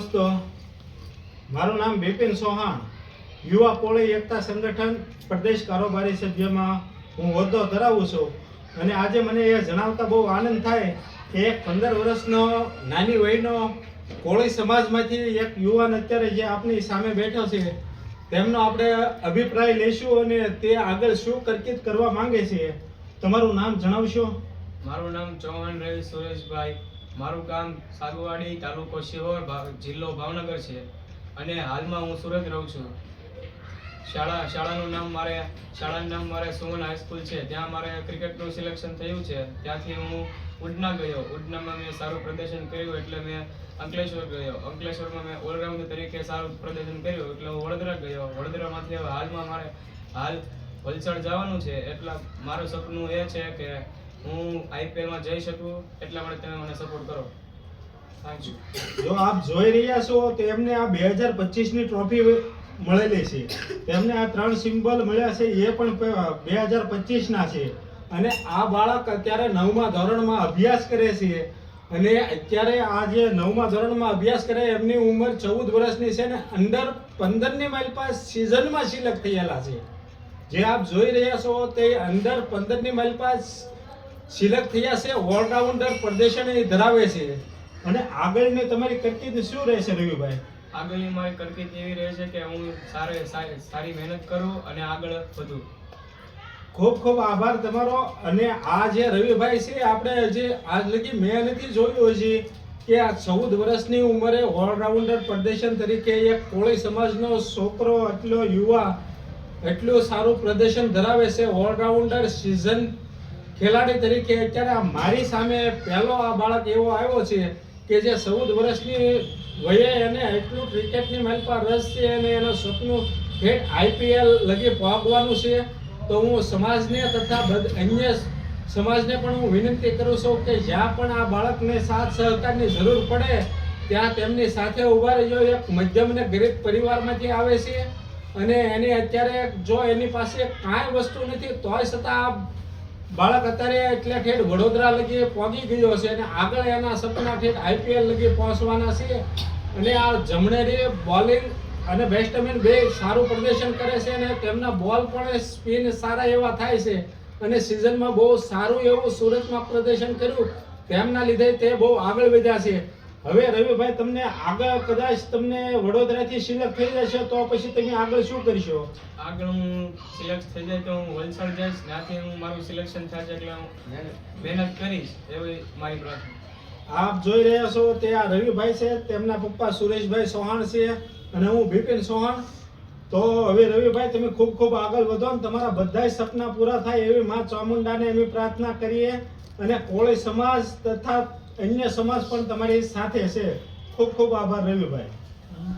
દોસ્તો, મારું નામ બિપિન ચૌહાણ. યુવા કોળી એકતા સંગઠન પ્રદેશ કારોબારી સભ્યમાં હું હોદ્દો ધરાવું છું અને આજે મને એ જણાવતા બહુ આનંદ થાય કે એક પંદર વર્ષનો નાની વયનો કોળી સમાજમાંથી એક યુવાન અત્યારે જે આપણી સામે બેઠો છે, તેમનો આપણે અભિપ્રાય લઈશું અને તે આગળ શું કરકિત કરવા માંગે છે. તમારું નામ જણાવશો? મારું નામ ચૌહાણ રવિ સુરેશભાઈ. મારું ગામ સાગુવાડી તાલુકો શિહોર જિલ્લો ભાવનગર છે અને હાલમાં હું સુરત રહું છું. શાળા, શાળાનું નામ મારે, શાળાનું નામ મારે સુમન હાઈસ્કૂલ છે. ત્યાં મારે ક્રિકેટનું સિલેક્શન થયું છે. ત્યાંથી હું ઉડના ગયો. ઉડનામાં મેં સારું પ્રદર્શન કર્યું એટલે મેં અંકલેશ્વર ગયો. અંકલેશ્વરમાં મેં ઓલરાઉન્ડર તરીકે સારું પ્રદર્શન કર્યું એટલે હું વડોદરા ગયો. વડોદરામાંથી હવે હાલમાં મારે હાલ વલસાડ જવાનું છે. એટલા મારું સપનું એ છે કે હું આઈપીએલમાં જઈ શકું એટલા માટે તમે મને સપોર્ટ કરો. થેન્ક જો આપ જોઈ રહ્યા છો તો એમને આ બે હજાર પચીસની ટ્રોફી મળેલી છે. તેમને આ ત્રણ સિમ્બલ મળ્યા છે, એ પણ બે હજાર પચીસના છે. અને આ બાળક અત્યારે નવમા ધોરણમાં અભ્યાસ કરે છે. અને અત્યારે આ જે નવમા ધોરણમાં અભ્યાસ કરે, એમની ઉંમર ચૌદ વર્ષની છે ને અંડર પંદરની માઇલ પાસ સિઝનમાં સિલેક્ટ થયેલા છે. જે આપ જોઈ રહ્યા છો, તે અંડર પંદરની માઇલ પાસ સિલેક્ટ થયા છે ઓલરાઉન્ડર પ્રદર્શન એ ધરાવે છે. અને આગળની તમારી કારકિર્દી શું રહેશે રવિભાઈ? આગળની મારી કારકિર્દી એવી રહે છે કે હું સારી સારી સારી મહેનત કરું અને આગળ વધું. ખૂબ ખૂબ આભાર તમારો. અને આ જે રવિભાઈ છે આપણે જે આજ લગી મેં નથી જોયું છે કે આ ચૌદ વર્ષની ઉંમરે ઓલરાઉન્ડર પ્રદર્શન તરીકે એક કોળી સમાજનો છોકરો એટલો યુવા એટલું સારું પ્રદર્શન ધરાવે છે. ઓલરાઉન્ડર સિઝન ખેલાડી તરીકે અત્યારે આ મારી સામે પહેલો આ બાળક એવો આવ્યો છે કે જે ચૌદ વર્ષની વયે એને એટલું ક્રિકેટની મહેલ પર રસ છે અને એનું સપનું ઠેઠ આઈપીએલ લગી પહોંચવાનું છે. તો હું સમાજને તથા અન્ય સમાજને પણ હું વિનંતી કરું છું કે જ્યાં પણ આ બાળકને સાથ સહકારની જરૂર પડે, ત્યાં તેમની સાથે ઊભા રહેજો. એક મધ્યમ અને ગરીબ પરિવારમાંથી આવે છે અને એની અત્યારે જો એની પાસે કાંઈ વસ્તુ નથી, તોય છતાં આ બાળક અત્યારે એટલે ઠેઠ વડોદરા લગી પહોંચી ગયો છે અને આગળ એના સપના ઠેઠ આઈપીએલ લગી પહોંચવાના છે. અને આ જમણેરી બોલિંગ અને બેટ્સમેન બે સારું પ્રદર્શન કરે છે અને તેમના બોલ પણ સ્પિન સારા એવા થાય છે. અને સિઝનમાં બહુ સારું એવું સુરતમાં પ્રદર્શન કર્યું. તેમના લીધે તે બહુ આગળ વધ્યા છે. હવે રવિભાઈ તમને આગળ કદાચ તમને વડોદરાથી સિલેક્ટ થઈ જશે તો પછી તમે આગળ શું કરશો? આગળ હું સિલેક્ટ થઈ જાય તો હું વલસાડ જઈશ ત્યાંથી હું મારું સિલેક્શન થશે એટલે હું મહેનત કરીશ એવી મારી પ્રાર્થના. આપ જોઈ રહ્યા છો તે આ રવિભાઈ છે તેમના પપ્પા સુરેશભાઈ ચૌહાણ છે અને હું બિપિન ચૌહાણ. તો હવે રવિભાઈ તમે ખૂબ ખૂબ આગળ વધો અને તમારા બધાય સપના પૂરા થાય એવી માં ચામુંડાને એવી પ્રાર્થના કરીએ. અને કોળી સમાજ તથા અન્ય સમાજ પણ તમારી સાથે છે ખૂબ ખૂબ આભાર રવિભાઈ.